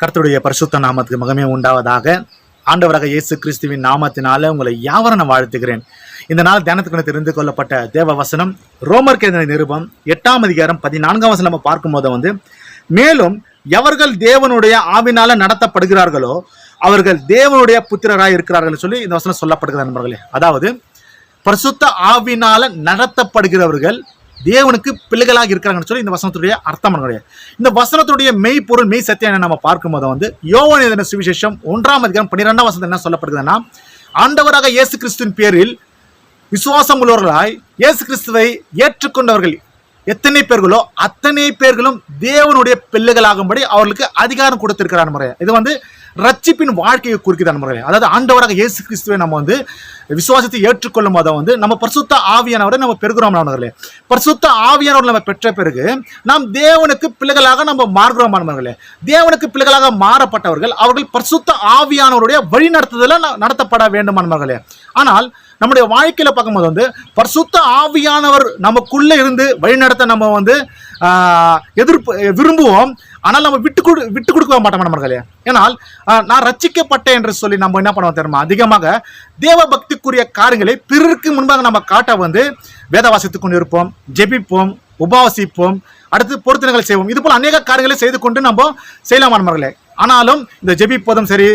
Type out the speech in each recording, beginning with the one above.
கர்த்தருடைய பரிசுத்த நாமத்துக்கு மகமே உண்டாவதாக. ஆண்டவராக இயேசு கிறிஸ்துவின் நாமத்தினால உங்களை யாவரும் நான் வாழ்த்துகிறேன். இந்த நாள் தியானத்துக்கு தெரிந்து கொள்ளப்பட்ட தேவ வசனம் ரோமர் கேந்திர நிருபம் எட்டாம் அதிகாரம் பதினான்காம் வசனம் நம்ம பார்க்கும்போது வந்து மேலும் எவர்கள் தேவனுடைய ஆவினால நடத்தப்படுகிறார்களோ அவர்கள் தேவனுடைய புத்திரராக இருக்கிறார்கள் சொல்லி இந்த வசனம் சொல்லப்படுகிறது நண்பர்களே. அதாவது பரிசுத்த ஆவினால நடத்தப்படுகிறவர்கள் தேவனுக்கு பிள்ளைகளாக இருக்கிறாங்கன்னு சொல்லி இந்த வசனத்துடைய அர்த்தம் நம்மளுடைய இந்த வசனத்துடைய மெய் பொருள் மெய் சத்தியம் என்ன நம்ம பார்க்கும்போது வந்து யோவன் எழுதின சுவிசேஷம் ஒன்றாம் அதிகாரம் பன்னிரெண்டாம் வசனம் என்ன சொல்லப்படுகிறதுன்னா ஆண்டவராக இயேசு கிறிஸ்துவின் பேரில் விசுவாசம் உள்ளவர்களாய் இயேசு கிறிஸ்துவை ஏற்றுக்கொண்டவர்கள் எத்தனை பேர்களோ அத்தனை பேர்களும் தேவனுடைய பிள்ளைகளாகும்படி அவர்களுக்கு அதிகாரம் கொடுத்திருக்கிறார் முறையை இது வந்து ரட்சிப்பின் வாழ்க்கையை குறிக்கிறார் முறை அதாவது ஆண்டவராக இயேசு கிறிஸ்துவை நம்ம வந்து விசுவாசத்தை ஏற்றுக்கொள்ளும் போது வந்து நம்ம பரிசுத்த ஆவியானவரை நம்ம பெறுகிறோம் நண்பர்களே பரிசுத்த ஆவியானவர் நம்ம பெற்ற பிறகு நாம் தேவனுக்கு பிள்ளைகளாக நம்ம மாறுகிறோம் நண்பர்களே தேவனுக்கு பிள்ளைகளாக மாறப்பட்டவர்கள் அவர்கள் பரிசுத்த ஆவியானவருடைய வழி நடத்துதல நடத்தப்பட வேண்டும் நண்பர்களே ஆனால் நம்முடைய வாழ்க்கையில் பார்க்கும்போது வந்து பரிசுத்த ஆவியானவர் நமக்குள்ளே இருந்து வழிநடத்த நம்ம வந்து எதிர்ப்பு விரும்புவோம். ஆனால் நம்ம விட்டு கொடு விட்டு கொடுக்க மாட்டோம் நண்பர்களே ஏனால் நான் ரச்சிக்கப்பட்டேன் என்று சொல்லி நம்ம என்ன பண்ணுவோம் தெரியுமா? அதிகமாக தேவ பக்திக்குரிய காரியங்களை பிறருக்கு முன்பாக நம்ம காட்ட வந்து வேத வாசித்து கொண்டு இருப்போம் ஜெபிப்போம் உபவாசிப்போம் அடுத்து பொருத்தினங்கள் செய்வோம். இது போல அநேக காரியங்களை செய்து கொண்டு நம்ம செய்யலாம் நண்பர்களே ஆனாலும் இந்த ஜெபிப்பதும் சரி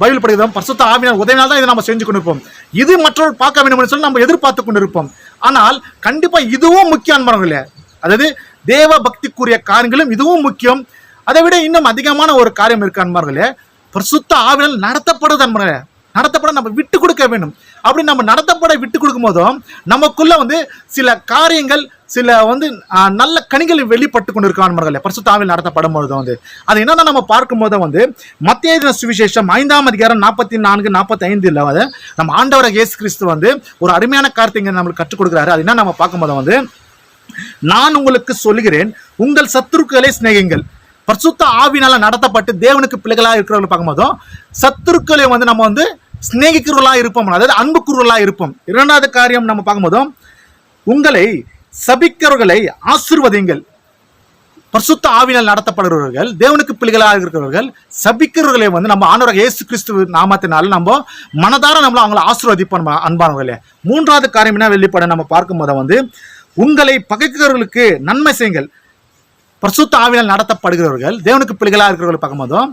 பைபிள் படிக்கிறதும் பரிசுத்த ஆவியார் உதவினால் தான் இதை நம்ம செஞ்சு கொண்டிருப்போம். இது மற்றவர் பார்க்க வேண்டும் என்று சொல்லி நம்ம எதிர்பார்த்து கொண்டிருப்போம். ஆனால் கண்டிப்பாக இதுவும் முக்கிய நண்பர்களே அதாவது தேவ பக்திக்குரிய காரியங்களும் இதுவும் முக்கியம். அதை விட இன்னும் அதிகமான ஒரு காரியம் இருக்கு அன்பர்களே. பிரசுத்த ஆவினால் நடத்தப்படுது அன்பர்களே. நடத்தப்பட நம்ம விட்டு கொடுக்க வேண்டும். அப்படி நம்ம நடத்தப்பட விட்டு கொடுக்கும் போதும் நமக்குள்ள வந்து சில காரியங்கள் சில வந்து நல்ல கனிகள் வெளிப்பட்டு கொண்டு இருக்கோம் அன்பர்களே. பரிசுத்த ஆவியில் நடத்தப்படும் போது வந்து. அது என்னன்னா நம்ம பார்க்கும் போது வந்து மத்திய தின சுவிசேஷம் ஐந்தாம் அதிகாரம் நாற்பத்தி நான்கு நாற்பத்தி ஐந்துல வந்து நம்ம ஆண்டவராக இயேசு கிறிஸ்து வந்து ஒரு அருமையான காரியத்தை நம்மளுக்கு கற்றுக் கொடுக்குறாரு. அது என்ன நம்ம பார்க்கும்போது வந்து நான் உங்களுக்கு சொல்லுகிறேன் உங்கள் சத்துருக்களை சிநேகிங்கள். பரிசுத்த ஆவினால நடத்தப்பட்டு தேவனுக்கு பிள்ளைகளாக இருக்கிறவர்கள் பார்க்கும்போதும் சத்துருக்களை வந்து நம்ம வந்து சிநேகிக்கிறவர்களாக இருப்போம். அதாவது அன்புக்குறவர்களா இருப்போம். இரண்டாவது காரியம் நம்ம பார்க்கும்போதும் உங்களை சபிக்கிறவர்களை ஆசிர்வதிங்கள் பரிசுத்த ஆவினால் நடத்தப்படுகிறவர்கள் தேவனுக்கு பிள்ளைகளாக இருக்கிறவர்கள் சபிக்கிறவர்களை வந்து நம்ம ஆண்டவராக இயேசு கிறிஸ்துவ நாமத்தினால நம்ம மனதார நம்மள அவங்கள ஆசீர்வதிப்போம் அன்பானவர்களே. மூன்றாவது காரியம் என்ன வெளிப்பட நம்ம பார்க்கும்போது வந்து உங்களை பகைக்கிறவர்களுக்கு நன்மை செய்யுங்கள். பிரசுத்த ஆவினால் நடத்தப்படுகிறவர்கள் தேவனுக்கு பிள்ளைகளாக இருக்கிறவர்கள் பார்க்கும்போதும்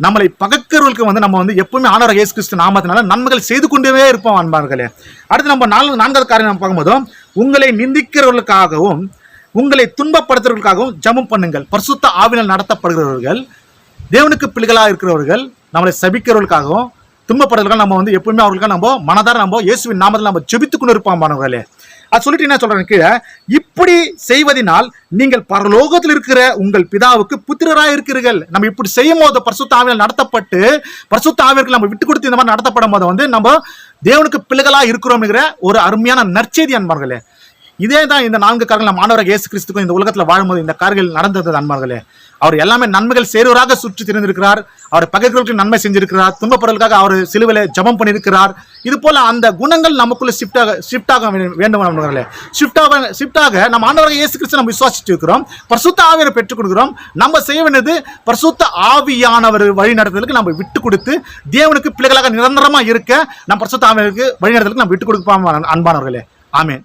நம்மளை பகக்கிறவர்களுக்கு வந்து நம்ம வந்து எப்பவுமே ஆண்டவர் இயேசு கிறிஸ்து நாமத்தினால நன்மைகள் செய்து கொண்டே இருப்போம் அன்பார்களே. அடுத்து நம்ம நாலு நான்காவது காரியம் நம்ம பார்க்கும்போதும் உங்களை நிந்திக்கிறவர்களுக்காகவும் உங்களை துன்பப்படுத்துறவர்களுக்காகவும் ஜமம் பண்ணுங்கள். பரிசுத்த ஆவினால் நடத்தப்படுகிறவர்கள் தேவனுக்கு பிள்ளைகளாக இருக்கிறவர்கள் நம்மளை சபிக்கிறவர்களுக்காகவும் துன்பப்படுறவர்கள் நம்ம வந்து எப்பவுமே அவர்களுக்கு நம்ம மனதார நம்ம இயேசுவின் நாமத்தில் நம்ம ஜெபித்து கொண்டு இருப்போம் மாணவர்களே அது சொல்லிட்டு என்ன சொல்றேன் கீழே இப்படி செய்வதனால் நீங்கள் பரலோகத்தில் இருக்கிற உங்கள் பிதாவுக்கு புத்திரராக இருக்கிறீர்கள். நம்ம இப்படி செய்யும் போது பரிசுத்தாவியால் நடத்தப்பட்டு பரிசுத்த நம்ம விட்டு கொடுத்து இந்த மாதிரி நடத்தப்படும் போது வந்து நம்ம தேவனுக்கு பிள்ளைகளாக இருக்கிறோம்ங்கிற ஒரு அருமையான நற்செய்தி அன்பார்களே. இதே தான் இந்த நான்கு காரங்கள் மாணவர் இயேசு கிறிஸ்துக்கும் இந்த உலகத்தில் வாழும்போது இந்த காரியங்கள் நடந்தது நண்பர்களே அவர் எல்லாமே நன்மைகள் சேருவராக சுற்றி திறந்திருக்கிறார் அவர் பகைகளுக்கு நன்மை செஞ்சிருக்கிறார். துன்பப்படுவதற்காக அவர் சிலுவையில் ஜெபம் பண்ணியிருக்கிறார். இது போல அந்த குணங்கள் நமக்குள்ள ஷிஃப்டாக ஷிஃப்டாக வேண்டும் நண்பர்களே ஷிஃப்டாக ஷிஃப்டாக நம்ம ஆண்டவராக இயேசு கிறிஸ்து நம்ம விசுவாசிட்டு இருக்கிறோம். பரிசுத்த ஆவியரை பெற்றுக் கொடுக்கிறோம். நம்ம செய்ய வேண்டியது பரிசுத்த ஆவியானவர் வழி நடத்துறதுக்கு நம்ம விட்டு கொடுத்து தேவனுக்கு பிள்ளைகளாக நிரந்தரமாக இருக்க நம்ம பரிசுத்த ஆவியருக்கு வழி நடத்துறதுக்கு நம்ம விட்டு கொடுப்போம் அன்பானவர்களே. ஆமேன்.